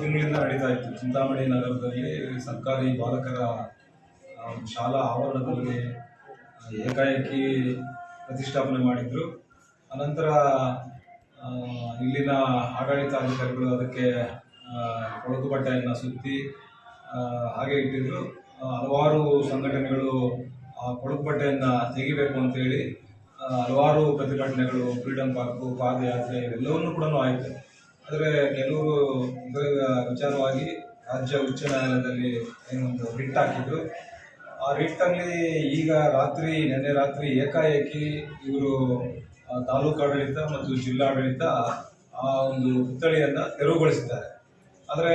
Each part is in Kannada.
ತಿಂಗಳಿಂದ ನಡೀತಾ ಇತ್ತು. ಚಿಂತಾಮಣಿ ನಗರದಲ್ಲಿ ಸರ್ಕಾರಿ ಬಾಲಕರ ಶಾಲಾ ಆವರಣದಲ್ಲಿ ಏಕಾಏಕಿ ಪ್ರತಿಷ್ಠಾಪನೆ ಮಾಡಿದ್ರು. ಅನಂತರ ಇಲ್ಲಿನ ಆಡಳಿತಾಧಿಕಾರಿಗಳು ಅದಕ್ಕೆ ಕೊಳಕು ಬಟ್ಟೆಯನ್ನು ಸುತ್ತಿ ಹಾಗೆ ಇಟ್ಟಿದ್ರು. ಹಲವಾರು ಸಂಘಟನೆಗಳು ಆ ಕೊಳಕು ಬಟ್ಟೆಯನ್ನು ತೆಗಿಬೇಕು ಅಂತೇಳಿ ಹಲವಾರು ಪ್ರತಿಭಟನೆಗಳು, ಫ್ರೀಡಂ ಪಾರ್ಕು, ಪಾದಯಾತ್ರೆ, ಇವೆಲ್ಲವನ್ನೂ ಕೂಡ ಆಯಿತು. ಆದರೆ ಕೆಲವರು ವಿಚಾರವಾಗಿ ರಾಜ್ಯ ಉಚ್ಚ ನ್ಯಾಯಾಲಯದಲ್ಲಿ ಏನೊಂದು ರಿಟ್ ಹಾಕಿದ್ರು. ಆ ರಿಟ್ಟಲ್ಲಿ ಈಗ ರಾತ್ರಿ, ನಿನ್ನೆ ರಾತ್ರಿ ಏಕಾಏಕಿ ಇವರು ತಾಲೂಕು ಆಡಳಿತ ಮತ್ತು ಜಿಲ್ಲಾಡಳಿತ ಆ ಒಂದು ಪುತ್ಥಳಿಯನ್ನು ತೆರವುಗೊಳಿಸಿದ್ದಾರೆ. ಆದರೆ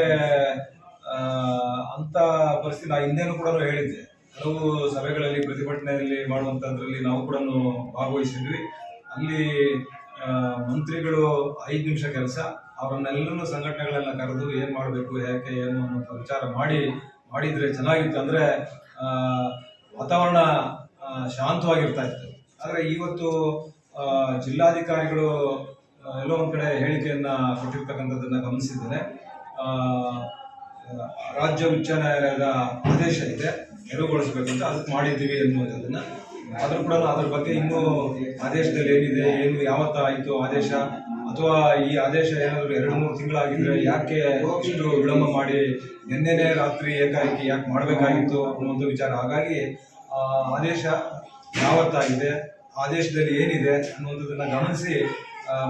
ಅಂಥ ಪರಿಸ್ಥಿತಿ ನಾ ಹಿಂದೆನೂ ಕೂಡ ಹೇಳಿದ್ದೆ. ಕೆಲವು ಸಭೆಗಳಲ್ಲಿ ಪ್ರತಿಭಟನೆಯಲ್ಲಿ ಮಾಡುವಂಥದ್ರಲ್ಲಿ ನಾವು ಕೂಡ ಭಾಗವಹಿಸಿದ್ವಿ. ಅಲ್ಲಿ ಮಂತ್ರಿಗಳು ಐದು ನಿಮಿಷ ಕೆಲಸ. ಅವರನ್ನೆಲ್ಲರೂ ಸಂಘಟನೆಗಳನ್ನ ಕರೆದು ಏನು ಮಾಡಬೇಕು, ಯಾಕೆ, ಏನು ಅನ್ನೋ ವಿಚಾರ ಮಾಡಿ, ಮಾಡಿದರೆ ಚೆನ್ನಾಗಿತ್ತು ಅಂದರೆ ವಾತಾವರಣ ಶಾಂತವಾಗಿರ್ತಾ ಇತ್ತು. ಆದರೆ ಇವತ್ತು ಜಿಲ್ಲಾಧಿಕಾರಿಗಳು ಎಲ್ಲೋ ಒಂದು ಕಡೆ ಹೇಳಿಕೆಯನ್ನು ಕೊಟ್ಟಿರ್ತಕ್ಕಂಥದ್ದನ್ನು ಗಮನಿಸಿದ್ದೇನೆ. ರಾಜ್ಯ ಉಚ್ಚ ನ್ಯಾಯಾಲಯದ ಆದೇಶ ಇದೆ. ತೆರವುಗೊಳಿಸಬೇಕು ಅಂತ ಅದಕ್ಕೆ ಮಾಡಿದ್ದೀವಿ ಅನ್ನುವಂಥದ್ದನ್ನು ಆದರೂ ಕೂಡ ಅದ್ರ ಬಗ್ಗೆ ಇನ್ನೂ ಆದೇಶದಲ್ಲಿ ಏನಿದೆ, ಏನು ಯಾವತ್ತ ಆಯಿತು ಆದೇಶ? ಅಥವಾ ಈ ಆದೇಶ ಏನಾದರೂ ಎರಡು ಮೂರು ತಿಂಗಳಾಗಿದ್ರೆ ಯಾಕೆ ಇಷ್ಟು ವಿಳಂಬ ಮಾಡಿ ನಿನ್ನೆನೇ ರಾತ್ರಿ ಏಕಾಏಕಿ ಯಾಕೆ ಮಾಡಬೇಕಾಗಿತ್ತು ಅನ್ನುವಂಥ ವಿಚಾರ. ಹಾಗಾಗಿ ಆದೇಶ ಯಾವತ್ತಾಗಿದೆ ಆದೇಶದಲ್ಲಿ ಏನಿದೆ ಅನ್ನುವಂಥದ್ದನ್ನು ಗಮನಿಸಿ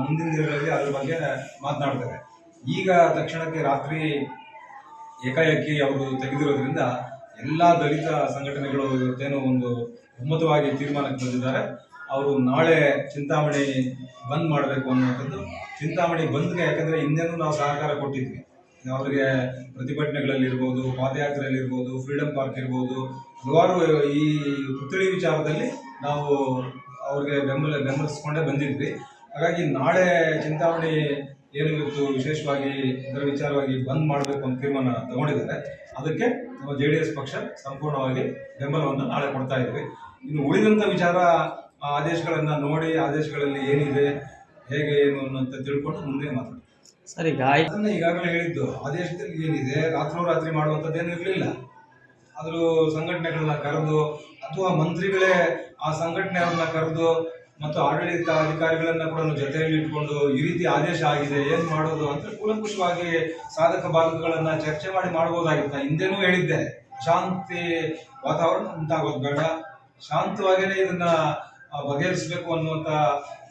ಮುಂದಿನ ದಿನಗಳಲ್ಲಿ ಅದ್ರ ಬಗ್ಗೆ ಮಾತನಾಡ್ತಾರೆ ಈಗ ತಕ್ಷಣಕ್ಕೆ ರಾತ್ರಿ ಏಕಾಏಕಿ ಅವರು ತೆಗೆದಿರೋದ್ರಿಂದ ಎಲ್ಲ ದಲಿತ ಸಂಘಟನೆಗಳು ಇವತ್ತೇನೋ ಒಂದು ಒಮ್ಮತವಾಗಿ ತೀರ್ಮಾನಕ್ಕೆ ಬಂದಿದ್ದಾರೆ. ಅವರು ನಾಳೆ ಚಿಂತಾಮಣಿ ಬಂದ್ ಮಾಡಬೇಕು ಅನ್ನುವಂಥದ್ದು. ಚಿಂತಾಮಣಿ ಬಂದ್ಗೆ ಯಾಕಂದ್ರೆ ಹಿಂದೆನೂ ನಾವು ಸಹಕಾರ ಕೊಟ್ಟಿದ್ವಿ. ಅವರಿಗೆ ಪ್ರತಿಭಟನೆಗಳಲ್ಲಿರ್ಬೋದು ಪಾದಯಾತ್ರೆಯಲ್ಲಿರ್ಬೋದು ಫ್ರೀಡಂ ಪಾರ್ಕ್ ಇರ್ಬೋದು, ಹಲವಾರು ಈ ಪುತ್ಥಳಿ ವಿಚಾರದಲ್ಲಿ ನಾವು ಅವ್ರಿಗೆ ಬೆಂಬಲ ಬೆಂಬಲಿಸ್ಕೊಂಡೇ ಬಂದಿದ್ವಿ. ಹಾಗಾಗಿ ನಾಳೆ ಚಿಂತಾಮಣಿ ಏನು ಇವತ್ತು ವಿಶೇಷವಾಗಿ ಇದರ ವಿಚಾರವಾಗಿ ಬಂದ್ ಮಾಡಬೇಕು ಅಂತ ತೀರ್ಮಾನ ತಗೊಂಡಿದ್ದಾರೆ. ಅದಕ್ಕೆ ನಮ್ಮ ಜೆ ಡಿ ಎಸ್ ಪಕ್ಷ ಸಂಪೂರ್ಣವಾಗಿ ಬೆಂಬಲವನ್ನು ನಾಳೆ ಕೊಡ್ತಾ ಇದ್ವಿ ಇನ್ನು ಉಳಿದಂಥ ವಿಚಾರ ಆದೇಶಗಳನ್ನು ನೋಡಿ ಆದೇಶಗಳಲ್ಲಿ ಏನಿದೆ ಹೇಗೆ ಏನು ಅನ್ನೋಂತ ತಿಳ್ಕೊಂಡು ಮುಂದೆ ಮಾತಾಡ್ತೀವಿ. ಸರಿ ಅದನ್ನ ಈಗಾಗಲೇ ಹೇಳಿದ್ದು ಆದೇಶದಲ್ಲಿ ಏನಿದೆ ರಾತ್ರೋರಾತ್ರಿ ಮಾಡುವಂಥದ್ದೇನು ಇರಲಿಲ್ಲ. ಆದರೂ ಸಂಘಟನೆಗಳನ್ನ ಕರೆದು ಅಥವಾ ಮಂತ್ರಿಗಳೇ ಆ ಸಂಘಟನೆಯವ್ರನ್ನ ಕರೆದು ಮತ್ತು ಆಡಳಿತ ಅಧಿಕಾರಿಗಳನ್ನ ಕೂಡ ಜೊತೆಯಲ್ಲಿ ಇಟ್ಕೊಂಡು ಈ ರೀತಿ ಆದೇಶ ಆಗಿದೆ, ಏನ್ ಮಾಡೋದು ಅಂತ ಕೂಲಂಕುಷವಾಗಿ ಸಾಧಕ ಬಾಧಕಗಳನ್ನ ಚರ್ಚೆ ಮಾಡಿ ಮಾಡಬಹುದಾಗಿತ್ತು ಹಿಂದೆನೂ ಹೇಳಿದ್ದೆ, ಶಾಂತಿ ವಾತಾವರಣ ಉಂಟಾಗೋದು ಬೇಡ ಶಾಂತವಾಗಿಯೇ ಇದನ್ನ ಬಗೆಹರಿಸಬೇಕು ಅನ್ನುವಂತ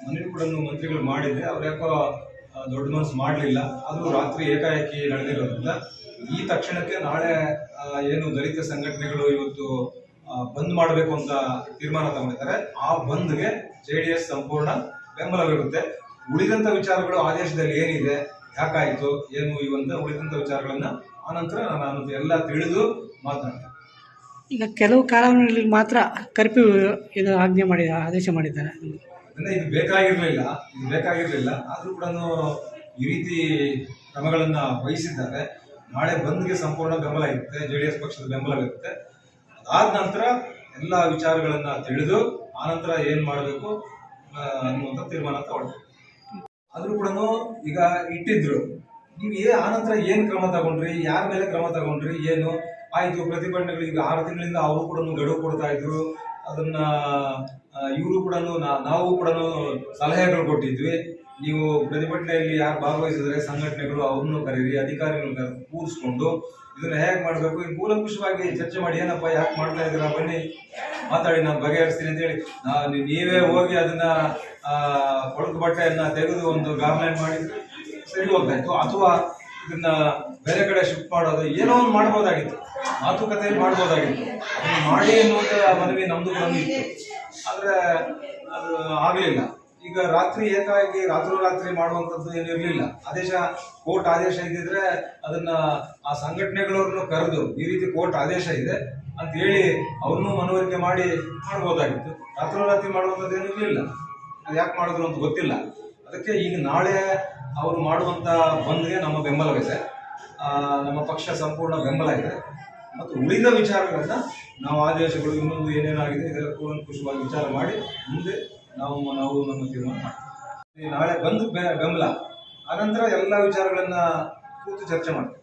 ಮನವಿ ಕೂಡ ಮಂತ್ರಿಗಳು ಮಾಡಿದ್ದೆ ಅವ್ರು ಯಾಕೋ ದೊಡ್ಡ ಮನಸ್ಸು ಮಾಡಲಿಲ್ಲ. ಅದು ರಾತ್ರಿ ಏಕಾಏಕಿ ನಡೆದಿರೋದ್ರಿಂದ ಈ ತಕ್ಷಣಕ್ಕೆ ನಾಳೆ ಏನು ದಲಿತ ಸಂಘಟನೆಗಳು ಇವತ್ತು ಬಂದ್ ಮಾಡಬೇಕು ಅಂತ ತೀರ್ಮಾನ ತಗೊಂಡಿದ್ದಾರೆ. ಆ ಬಂದ್ಗೆ ಜೆ ಡಿ ಎಸ್ ಸಂಪೂರ್ಣ ಬೆಂಬಲವಿರುತ್ತೆ. ಉಳಿದಂತ ವಿಚಾರಗಳು ಆದೇಶದಲ್ಲಿ ಏನಿದೆ ಯಾಕಾಯ್ತು ಏನು ಇವಂತ ಉಳಿದಂತ ವಿಚಾರಗಳನ್ನ ಆನಂತರ ನಾನು ಎಲ್ಲ ತಿಳಿದು ಮಾತನಾಡ್ತೇನೆ ಈಗ ಕೆಲವು ಕಾಲಗಳಲ್ಲಿ ಮಾತ್ರ ಕರ್ಫ್ಯೂ ಇದು ಆಜ್ಞೆ ಮಾಡಿ ಆದೇಶ ಮಾಡಿದ್ದಾರೆ. ಅಂದ್ರೆ ಇದು ಬೇಕಾಗಿರ್ಲಿಲ್ಲ ಇದು ಬೇಕಾಗಿರ್ಲಿಲ್ಲ. ಆದ್ರೂ ಕೂಡ ಈ ರೀತಿ ಕ್ರಮಗಳನ್ನ ವಹಿಸಿದ್ದಾರೆ. ನಾಳೆ ಬಂದ್ಗೆ ಸಂಪೂರ್ಣ ಬೆಂಬಲ ಇರುತ್ತೆ ಜೆ ಡಿ ಎಸ್ ಪಕ್ಷದ ಬೆಂಬಲವಿರುತ್ತೆ. ಅದಾದ ನಂತರ ಎಲ್ಲ ವಿಚಾರಗಳನ್ನ ತಿಳಿದು ಆನಂತರ ಏನ್ ಮಾಡಬೇಕು ಅನ್ನುವಂತ ತೀರ್ಮಾನ ತಗೊಳ್ಬೇಕು ಆದ್ರೂ ಕೂಡ ಈಗ ಇಟ್ಟಿದ್ರು. ನೀವು ಏ ಆನಂತರ ಏನ್ ಕ್ರಮ ತಗೊಂಡ್ರಿ, ಯಾರ ಮೇಲೆ ಕ್ರಮ ತಗೊಂಡ್ರಿ, ಏನು? ಆಯ್ತು, ಪ್ರತಿಭಟನೆಗಳು ಈಗ ಆರು ತಿಂಗಳಿಂದ ಅವರು ಕೂಡ ಗಡುವು ಕೊಡ್ತಾ ಇದ್ರು. ಅದನ್ನ ಇವರು ಕೂಡ ನಾವು ಕೂಡ ಸಲಹೆಗಳು ಕೊಟ್ಟಿದ್ವಿ. ನೀವು ಪ್ರತಿಭಟನೆಯಲ್ಲಿ ಯಾರು ಭಾಗವಹಿಸಿದ್ರೆ ಸಂಘಟನೆಗಳು ಅವ್ರನ್ನು ಕರೀರಿ ಅಧಿಕಾರಿಗಳು ಕರೆದು ಕೂರಿಸ್ಕೊಂಡು ಇದನ್ನ ಹೇಗೆ ಮಾಡಬೇಕು? ಈ ಕೂಲಂಕುಷವಾಗಿ ಚರ್ಚೆ ಮಾಡಿ, ಏನಪ್ಪ, ಯಾಕೆ ಮಾಡ್ತಾ ಇದ್ದೀರಾ? ಬನ್ನಿ, ಮಾತಾಡಿ, ನಾನು ಬಗೆಹರಿಸ್ತೀನಿ ಅಂತೇಳಿ ನೀವೇ ಹೋಗಿ ಅದನ್ನ ಕೊಳಕು ಬಟ್ಟೆಯನ್ನ ತೆಗೆದು ಒಂದು ಗಾರ್ಮೆಂಟ್ ಮಾಡಿ, ಸರಿ ಹೋಗ್ತಾಯಿತ್ತು ಅಥವಾ ಇದನ್ನ ಬೇರೆ ಕಡೆ ಶಿಫ್ಟ್ ಮಾಡೋದು, ಏನೋ ಒಂದು ಮಾಡ್ಬೋದಾಗಿತ್ತು. ಮಾತುಕತೆಯಲ್ಲಿ ಮಾಡ್ಬೋದಾಗಿತ್ತು. ಮಾಡಿ ಅನ್ನುವಂಥ ಮನವಿ ನಮ್ದು ಬಂದಿತ್ತು. ಆದ್ರೆ ಅದು ಆಗಲಿಲ್ಲ. ಈಗ ರಾತ್ರಿ ಏಕಾಏಕಿ ರಾತ್ರೋರಾತ್ರಿ ಮಾಡುವಂಥದ್ದು ಏನು ಇರಲಿಲ್ಲ. ಆದೇಶ, ಕೋರ್ಟ್ ಆದೇಶ ಇದ್ದಿದ್ರೆ ಅದನ್ನ ಆ ಸಂಘಟನೆಗಳವ್ರನ್ನು ಕರೆದು ಈ ರೀತಿ ಕೋರ್ಟ್ ಆದೇಶ ಇದೆ ಅಂತ ಹೇಳಿ ಅವ್ರನ್ನೂ ಮನವರಿಕೆ ಮಾಡಿ ಮಾಡ್ಬೋದಾಗಿತ್ತು. ರಾತ್ರೋರಾತ್ರಿ ಮಾಡುವಂಥದ್ದು ಏನು ಇರಲಿಲ್ಲ. ಅದು ಯಾಕೆ ಮಾಡಿದ್ರು ಅಂತ ಗೊತ್ತಿಲ್ಲ. ಅದಕ್ಕೆ ಈಗ ನಾಳೆ ಅವರು ಮಾಡುವಂತ ಬಂದ್ಗೆ ನಮ್ಮ ಬೆಂಬಲವಿದೆ. ನಮ್ಮ ಪಕ್ಷ ಸಂಪೂರ್ಣ ಬೆಂಬಲ ಇದೆ. ಮತ್ತು ಉಳಿದ ವಿಚಾರಗಳನ್ನ ನಾವು ಆದೇಶಗಳು ಇನ್ನೊಂದು ಏನೇನಾಗಿದೆ ಇದೆಲ್ಲ ಕೂಲಂಕುಷವಾಗಿ ವಿಚಾರ ಮಾಡಿ ಮುಂದೆ ನಾವು ನಾವು ನಮ್ಮ ತೀರ್ಮಾನ ನಾಳೆ ಬಂದು ಬೆಂಬಲ. ಆನಂತರ ಎಲ್ಲ ವಿಚಾರಗಳನ್ನ ಕೂತು ಚರ್ಚೆ ಮಾಡ್ತೀವಿ.